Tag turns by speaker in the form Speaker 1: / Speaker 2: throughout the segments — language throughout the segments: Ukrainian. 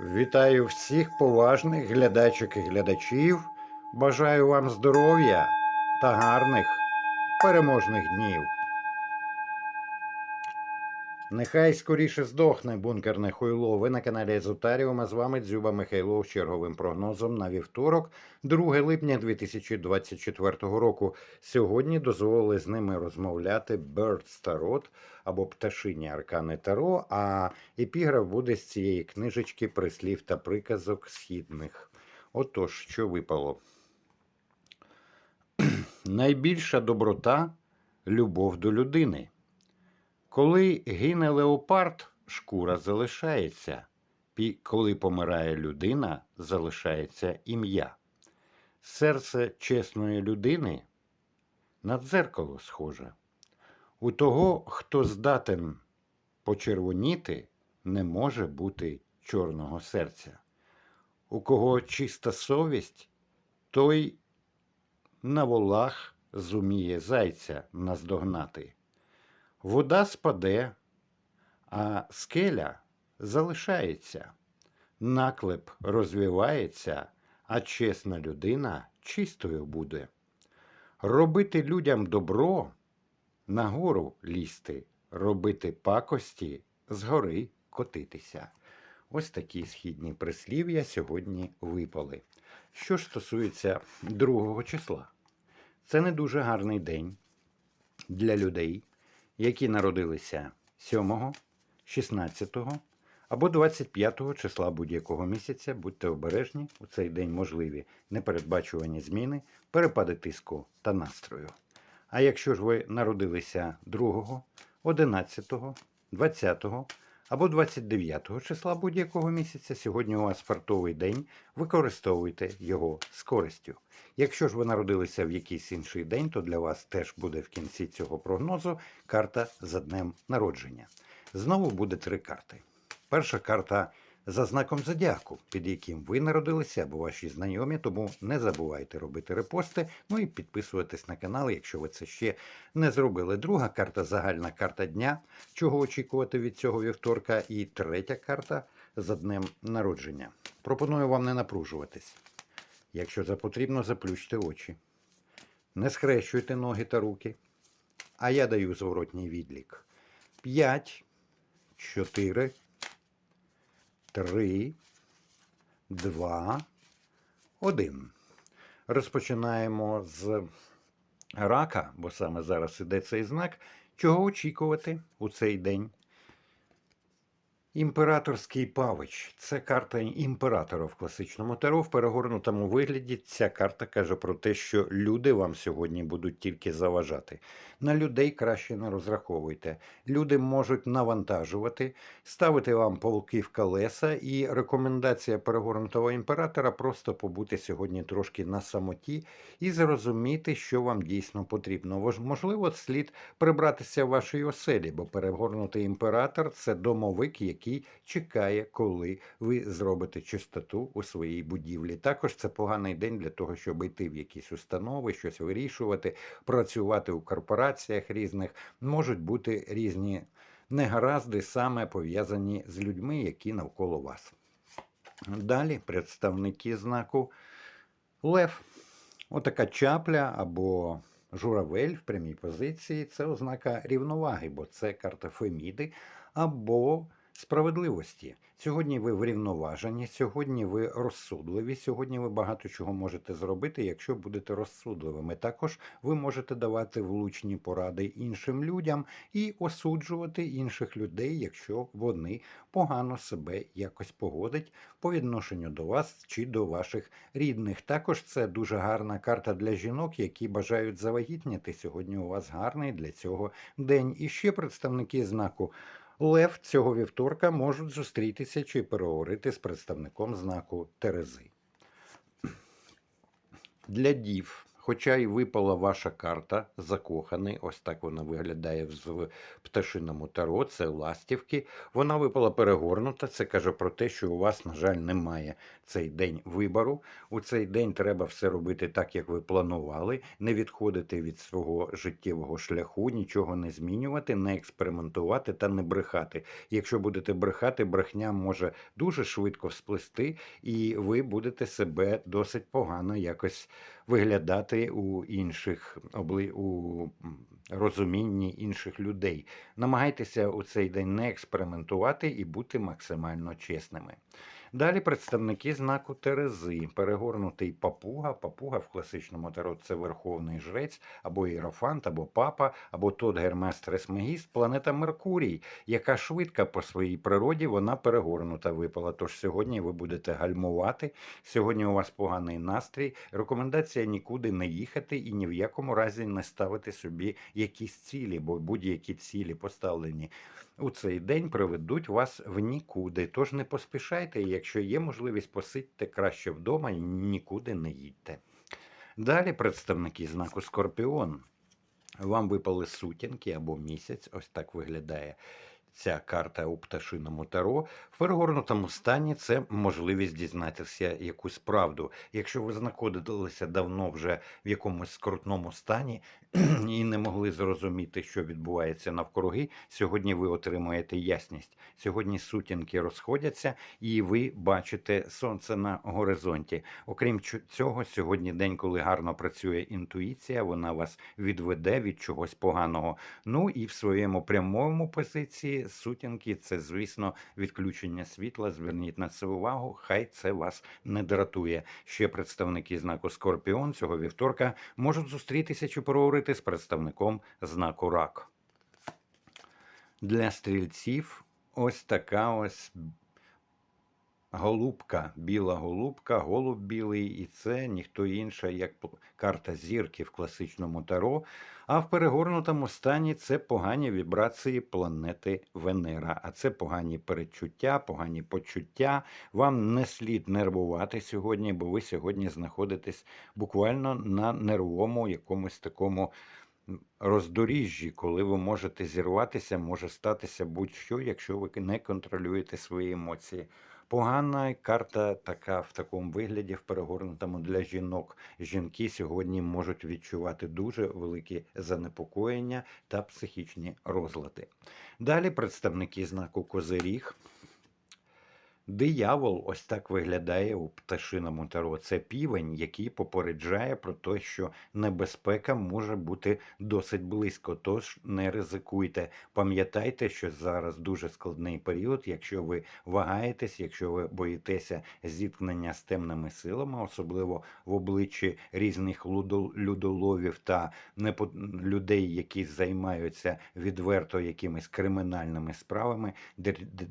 Speaker 1: Вітаю всіх поважних глядачок і глядачів. Бажаю вам здоров'я та гарних переможних днів. Нехай скоріше здохне бункерне хуйло. Ви на каналі Езотаріум, а з вами Дзюба Михайлов з черговим прогнозом на вівторок, 2 липня 2024 року. Сьогодні дозволили з ними розмовляти Birds Tarot або пташині Аркани Таро, а епіграф буде з цієї книжечки прислів та приказок східних. Отож, що випало? Найбільша доброта любов до людини. Коли гине леопард, шкура залишається. Коли помирає людина, залишається ім'я. Серце чесної людини на дзеркало схоже. У того, хто здатен почервоніти, не може бути чорного серця. У кого чиста совість, той на волах зуміє зайця наздогнати. Вода спаде, а скеля залишається. Наклеп розвивається, а чесна людина чистою буде. Робити людям добро нагору лізти, робити пакості згори котитися. Ось такі східні прислів'я сьогодні випали. Що ж стосується другого числа, це не дуже гарний день для людей, які народилися 7, 16 або 25 числа будь-якого місяця. Будьте обережні, у цей день можливі непередбачувані зміни, перепади тиску та настрою. А якщо ж ви народилися 2, 11, 20 або 29 числа будь-якого місяця, сьогодні у вас фартовий день, використовуйте його з користю. Якщо ж ви народилися в якийсь інший день, то для вас теж буде в кінці цього прогнозу карта за днем народження. Знову буде три карти. Перша карта за знаком зодіаку, під яким ви народилися або ваші знайомі, тому не забувайте робити репости, ну і підписуватись на канал, якщо ви це ще не зробили. Друга карта загальна карта дня, чого очікувати від цього вівторка. І третя карта за днем народження. Пропоную вам не напружуватись. Якщо за потрібно, заплющте очі. Не схрещуйте ноги та руки. А я даю зворотній відлік. 5, 4, 3, 2, 1. Розпочинаємо з рака, бо саме зараз іде цей знак. Чого очікувати у цей день? Імператорський павич це карта імператора в класичному таро. В перегорнутому вигляді ця карта каже про те, що люди вам сьогодні будуть тільки заважати. На людей краще не розраховуйте. Люди можуть навантажувати, ставити вам полки в колеса, і рекомендація перегорнутого імператора просто побути сьогодні трошки на самоті і зрозуміти, що вам дійсно потрібно. Можливо, слід прибратися в вашій оселі, бо перегорнутий імператор це домовик, який чекає, коли ви зробите чистоту у своїй будівлі. Також це поганий день для того, щоб йти в якісь установи, щось вирішувати, працювати у корпораціях різних. Можуть бути різні негаразди, саме пов'язані з людьми, які навколо вас. Далі представники знаку Лев. Отака чапля або журавель в прямій позиції це ознака рівноваги, бо це карта Феміди або справедливості. Сьогодні ви врівноважені, сьогодні ви розсудливі, сьогодні ви багато чого можете зробити, якщо будете розсудливими. Також ви можете давати влучні поради іншим людям і осуджувати інших людей, якщо вони погано себе якось поводять по відношенню до вас чи до ваших рідних. Також це дуже гарна карта для жінок, які бажають завагітніти. Сьогодні у вас гарний для цього день. І ще представники знаку. Лев цього вівторка можуть зустрітися чи переговорити з представником знаку Терези. Для дів Хоча й випала ваша карта закоханий, ось так вона виглядає в пташиному таро, це ластівки. Вона випала перегорнута. Це каже про те, що у вас, на жаль, немає цей день вибору. У цей день треба все робити так, як ви планували, не відходити від свого життєвого шляху, нічого не змінювати, не експериментувати та не брехати. Якщо будете брехати, брехня може дуже швидко всплести, і ви будете себе досить погано якось виглядати у інших у розумінні інших людей. Намагайтеся у цей день не експериментувати і бути максимально чесними. Далі представники знаку Терези, перегорнутий папуга. Папуга в класичному таро це верховний жрець, або іерофант, або папа, або тот Гермес Тресмегіст, планета Меркурій, яка швидка по своїй природі, вона перегорнута випала. Тож сьогодні ви будете гальмувати. Сьогодні у вас поганий настрій. Рекомендація нікуди не їхати і ні в якому разі не ставити собі якісь цілі, бо будь-які цілі поставлені у цей день приведуть вас в нікуди. Тож не поспішайте, якщо є можливість, посидьте краще вдома і нікуди не їдьте. Далі представники знаку Скорпіон. Вам випали сутінки або місяць, ось так виглядає ця карта у пташиному таро. В перегорнутому стані це можливість дізнатися якусь правду. Якщо ви знаходилися давно вже в якомусь скрутному стані і не могли зрозуміти, що відбувається навкруги, сьогодні ви отримуєте ясність. Сьогодні сутінки розходяться, і ви бачите сонце на горизонті. Окрім цього, сьогодні день, коли гарно працює інтуїція, вона вас відведе від чогось поганого. Ну і в своєму прямому позиції сутінки це, звісно, відключення світла. Зверніть на це увагу. Хай це вас не дратує. Ще представники знаку Скорпіон цього вівторка можуть зустрітися чи проговорити з представником знаку Рак. Для стрільців ось така ось голубка, біла голубка, голуб білий, і це ніхто інша, як карта зірки в класичному таро. А в перегорнутому стані це погані вібрації планети Венера. А це погані передчуття, погані почуття. Вам не слід нервувати сьогодні, бо ви сьогодні знаходитесь буквально на нервовому якомусь такому роздоріжжі, коли ви можете зірватися, може статися будь-що, якщо ви не контролюєте свої емоції. Погана карта така в такому вигляді, в перегорнутому для жінок. Жінки сьогодні можуть відчувати дуже великі занепокоєння та психічні розлади. Далі представники знаку Козиріг. Диявол ось так виглядає у пташиному таро. Це півень, який попереджає про те, що небезпека може бути досить близько. Тож не ризикуйте. Пам'ятайте, що зараз дуже складний період. Якщо ви вагаєтесь, якщо ви боїтеся зіткнення з темними силами, особливо в обличчі різних людоловів та людей, які займаються відверто якимись кримінальними справами,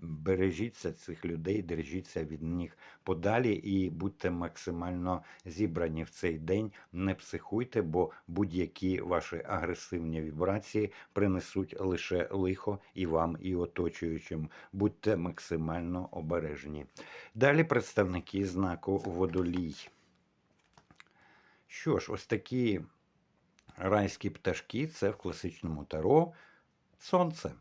Speaker 1: бережіться цих людей, держіться від них подалі і будьте максимально зібрані в цей день. Не психуйте, бо будь-які ваші агресивні вібрації принесуть лише лихо і вам, і оточуючим. Будьте максимально обережні. Далі представники знаку водолій. Що ж, ось такі райські пташки це в класичному таро сонце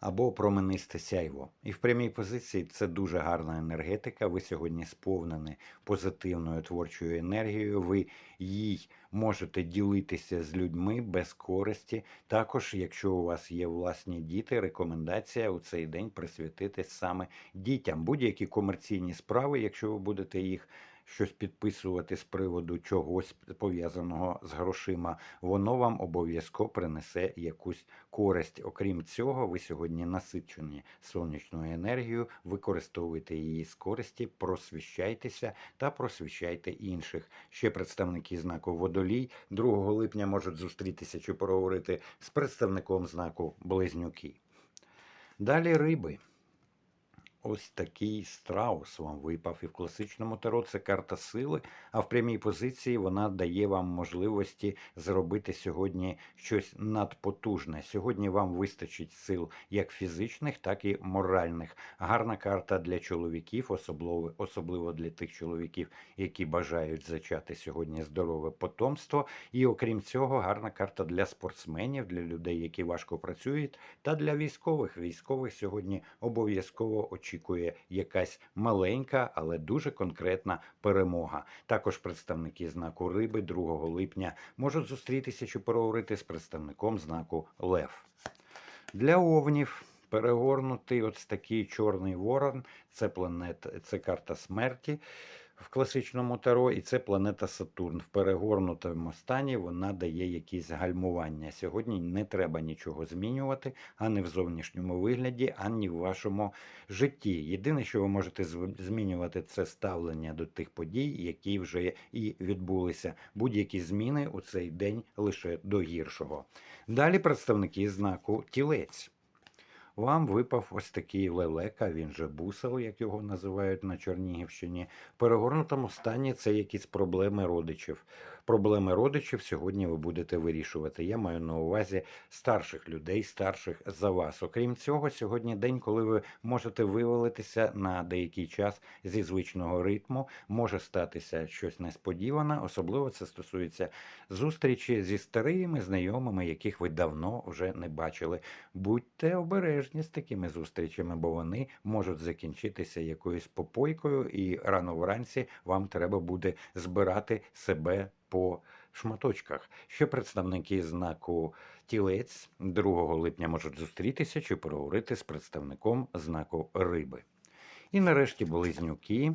Speaker 1: або променисте сяйво. І в прямій позиції це дуже гарна енергетика. Ви сьогодні сповнені позитивною творчою енергією. Ви їй можете ділитися з людьми без користі. Також, якщо у вас є власні діти, рекомендація у цей день присвятити саме дітям. Будь-які комерційні справи, якщо ви будете їх щось підписувати з приводу чогось пов'язаного з грошима, воно вам обов'язково принесе якусь користь. Окрім цього, ви сьогодні насичені сонячною енергією, використовуйте її з користі, просвіщайтеся та просвіщайте інших. Ще представники знаку водолій 2 липня можуть зустрітися чи поговорити з представником знаку близнюки. Далі риби. Ось такий страус вам випав. І в класичному таро це карта сили, а в прямій позиції вона дає вам можливості зробити сьогодні щось надпотужне. Сьогодні вам вистачить сил як фізичних, так і моральних. Гарна карта для чоловіків, особливо, особливо для тих чоловіків, які бажають зачати сьогодні здорове потомство. І окрім цього, гарна карта для спортсменів, для людей, які важко працюють, та для військових. Військових сьогодні обов'язково очікує якась маленька, але дуже конкретна перемога. Також представники знаку риби 2 липня можуть зустрітися чи переговорити з представником знаку Лев. Для овнів перегорнутий ось такий чорний ворон. Це планет, це карта смерті в класичному таро, і це планета Сатурн. В перегорнутому стані вона дає якісь гальмування. Сьогодні не треба нічого змінювати, ані в зовнішньому вигляді, ані в вашому житті. Єдине, що ви можете змінювати, це ставлення до тих подій, які вже і відбулися. Будь-які зміни у цей день лише до гіршого. Далі представники знаку тілець. Вам випав ось такий лелека, він же бусел, як його називають на Чернігівщині. В перегорнутому стані це якісь проблеми родичів. Проблеми родичів сьогодні ви будете вирішувати. Я маю на увазі старших людей, старших за вас. Окрім цього, сьогодні день, коли ви можете вивалитися на деякий час зі звичного ритму. Може статися щось несподіване, особливо це стосується зустрічі зі старими знайомими, яких ви давно вже не бачили. Будьте обережні з такими зустрічами, бо вони можуть закінчитися якоюсь попойкою, і рано вранці вам треба буде збирати себе по шматочках. Ще представники знаку тілець 2 липня можуть зустрітися чи поговорити з представником знаку риби. І нарешті близнюки.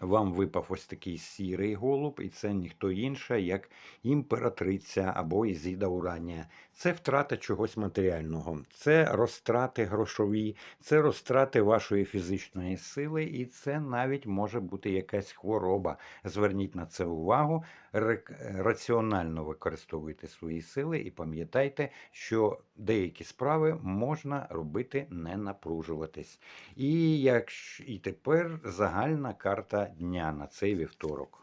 Speaker 1: Вам випав ось такий сірий голуб, і це ніхто інше, як імператриця або Ізіда Уранія. Це втрата чогось матеріального, це розтрати грошові, це розтрати вашої фізичної сили, і це навіть може бути якась хвороба. Зверніть на це увагу, раціонально використовуйте свої сили і пам'ятайте, що деякі справи можна робити не напружуватись. І, як, і тепер загальна карта дня на цей вівторок.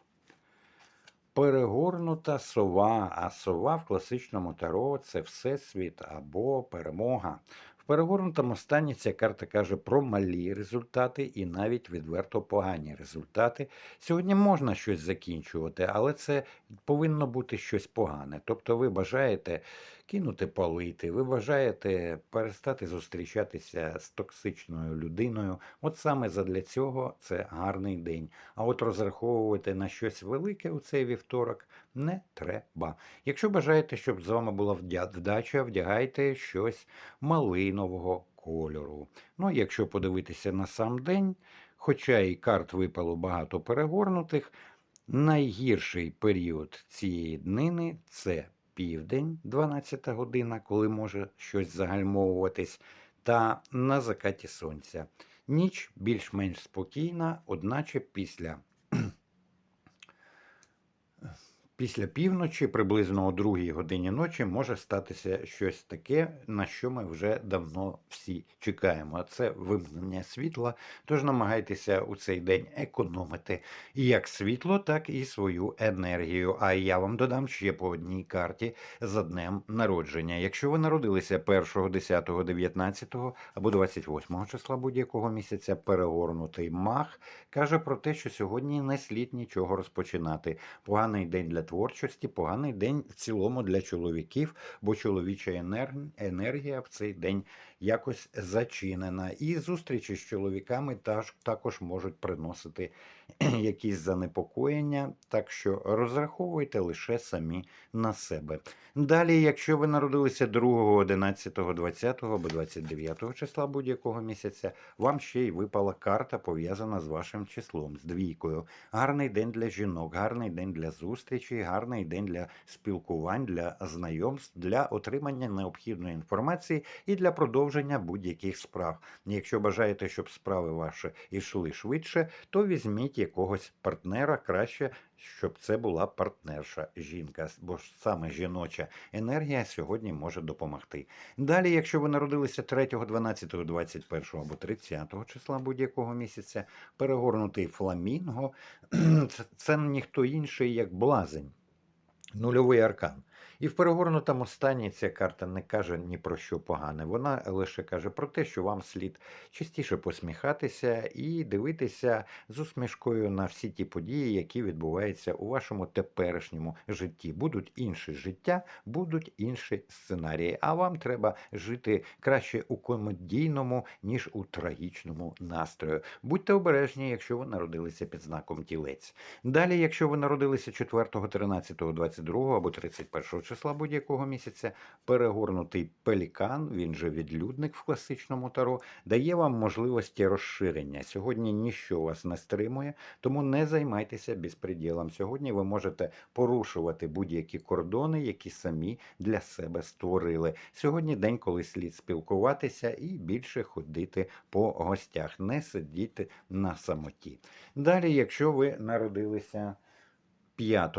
Speaker 1: Перегорнута сова, а сова в класичному таро це всесвіт або перемога. Перегорнутому стані ця карта каже про малі результати і навіть відверто погані результати. Сьогодні можна щось закінчувати, але це повинно бути щось погане. Тобто ви бажаєте кинути палити, ви бажаєте перестати зустрічатися з токсичною людиною. От саме задля цього це гарний день. А от розраховувати на щось велике у цей вівторок не треба. Якщо бажаєте, щоб з вами була вдача, вдягайте щось малинового кольору. Ну, якщо подивитися на сам день, хоча і карт випало багато перегорнутих, найгірший період цієї днини це південь, 12 година, коли може щось загальмовуватись, та на закаті сонця. Ніч більш-менш спокійна, одначе після Після півночі, приблизно о другій годині ночі, може статися щось таке, на що ми вже давно всі чекаємо. Це вимкнення світла. Тож намагайтеся у цей день економити як світло, так і свою енергію. А я вам додам ще по одній карті за днем народження. Якщо ви народилися 1, 10, 19 або 28 числа будь-якого місяця, перегорнутий мах каже про те, що сьогодні не слід нічого розпочинати. Поганий день для творчості, поганий день в цілому для чоловіків, бо чоловіча енергія в цей день якось зачинена. І зустрічі з чоловіками також можуть приносити якісь занепокоєння, так що розраховуйте лише самі на себе. Далі, якщо ви народилися 2, 11, 20 або 29 числа будь-якого місяця, вам ще й випала карта, пов'язана з вашим числом, з двійкою. Гарний день для жінок, гарний день для зустрічі, гарний день для спілкувань, для знайомств, для отримання необхідної інформації і для продовження продовження будь-яких справ. Якщо бажаєте, щоб справи ваші йшли швидше, то візьміть якогось партнера краще, щоб це була партнерша жінка, бо ж саме жіноча енергія сьогодні може допомогти. Далі, якщо ви народилися 3, 12, 21 або 30 числа будь-якого місяця, перегорнутий фламінго це, ніхто інший, як блазень, нульовий аркан. І в перегорнутому стані ця карта не каже ні про що погане. Вона лише каже про те, що вам слід частіше посміхатися і дивитися з усмішкою на всі ті події, які відбуваються у вашому теперішньому житті. Будуть інші життя, будуть інші сценарії. А вам треба жити краще у комедійному, ніж у трагічному настрою. Будьте обережні, якщо ви народилися під знаком тілець. Далі, якщо ви народилися 4, 13, 22 або 31 числа будь-якого місяця, перегорнутий пелікан, він же відлюдник в класичному таро, дає вам можливості розширення. Сьогодні ніщо вас не стримує, тому не займайтеся безпреділом. Сьогодні ви можете порушувати будь-які кордони, які самі для себе створили. Сьогодні день, коли слід спілкуватися і більше ходити по гостях, не сидіти на самоті. Далі, якщо ви народилися 5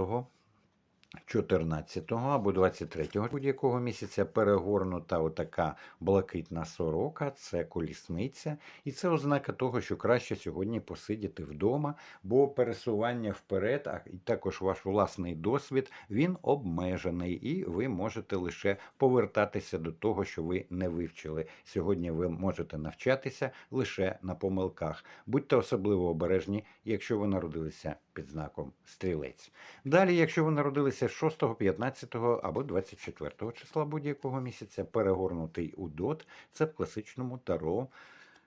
Speaker 1: 14 або 23 будь-якого місяця перегорнута отака блакитна сорока, це колісниця, і це ознака того, що краще сьогодні посидіти вдома, бо пересування вперед, а також ваш власний досвід, він обмежений, і ви можете лише повертатися до того, що ви не вивчили. Сьогодні ви можете навчатися лише на помилках. Будьте особливо обережні, якщо ви народилися під знаком стрілець. Далі, якщо ви народилися 6, 15 або 24 числа будь-якого місяця, перегорнутий у дот, це в класичному таро.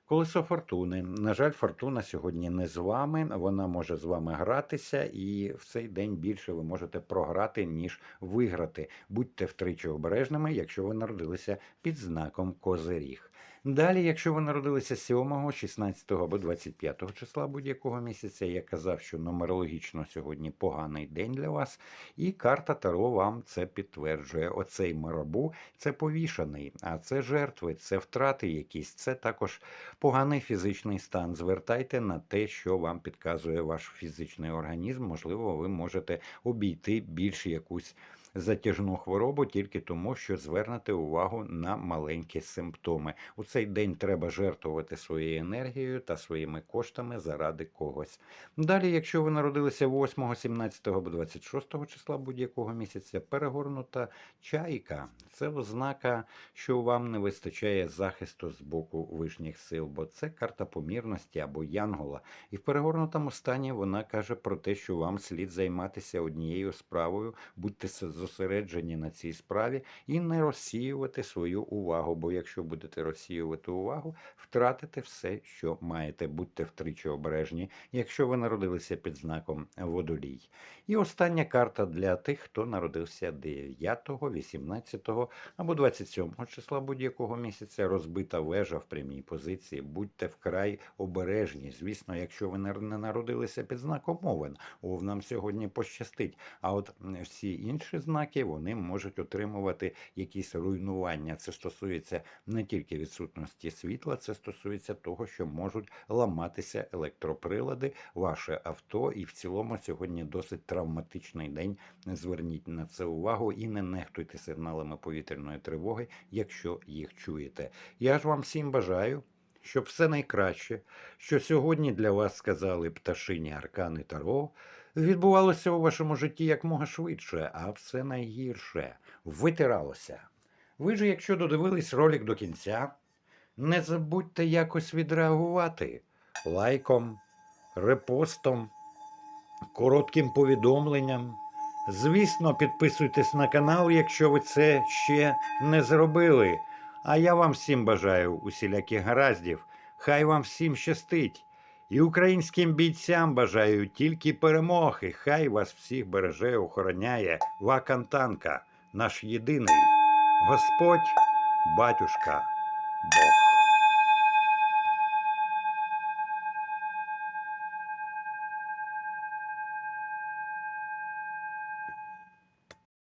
Speaker 1: Колесо фортуни. На жаль, фортуна сьогодні не з вами. Вона може з вами гратися, і в цей день більше ви можете програти, ніж виграти. Будьте втричі обережними, якщо ви народилися під знаком Козиріг. Далі, якщо ви народилися 7, 16 або 25 числа будь-якого місяця, я казав, що нумерологічно сьогодні поганий день для вас, і карта Таро вам це підтверджує. Оцей марабу це повішаний, а це жертви, це втрати якісь, це також поганий фізичний стан. Звертайте на те, що вам підказує ваш фізичний організм. Можливо, ви можете обійти більш якусь затяжну хворобу тільки тому, що звернете увагу на маленькі симптоми. У цей день треба жертвувати своєю енергією та своїми коштами заради когось. Далі, якщо ви народилися 8, 17 або 26 числа будь-якого місяця, перегорнута чайка. Це ознака, що вам не вистачає захисту з боку вишніх сил, бо це карта помірності або янгола. І в перегорнутому стані вона каже про те, що вам слід займатися однією справою, будьте зосереджені на цій справі і не розсіювати свою увагу. Бо якщо будете розсіювати увагу, втратите все, що маєте. Будьте втричі обережні, якщо ви народилися під знаком водолій. І остання карта для тих, хто народився 9, 18 або 27 числа будь-якого місяця. Розбита вежа в прямій позиції. Будьте вкрай обережні. Звісно, якщо ви не народилися під знаком Овен, Овнам сьогодні пощастить. А от всі інші знаки вони можуть отримувати якісь руйнування. Це стосується не тільки відсутності світла, це стосується того, що можуть ламатися електроприлади, ваше авто, і в цілому сьогодні досить травматичний день. Зверніть на це увагу і не нехтуйте сигналами повітряної тривоги, якщо їх чуєте. Я ж вам всім бажаю. Щоб все найкраще, що сьогодні для вас сказали пташині Аркани Таро, відбувалося у вашому житті якмога швидше, а все найгірше витиралося. Ви ж, якщо додивились ролик до кінця, не забудьте якось відреагувати лайком, репостом, коротким повідомленням. Звісно, підписуйтесь на канал, якщо ви це ще не зробили. А я вам всім бажаю усіляких гараздів. Хай вам всім щастить. І українським бійцям бажаю тільки перемоги. Хай вас всіх береже, охороняє Вакантанка, наш єдиний Господь, батюшка, Бог.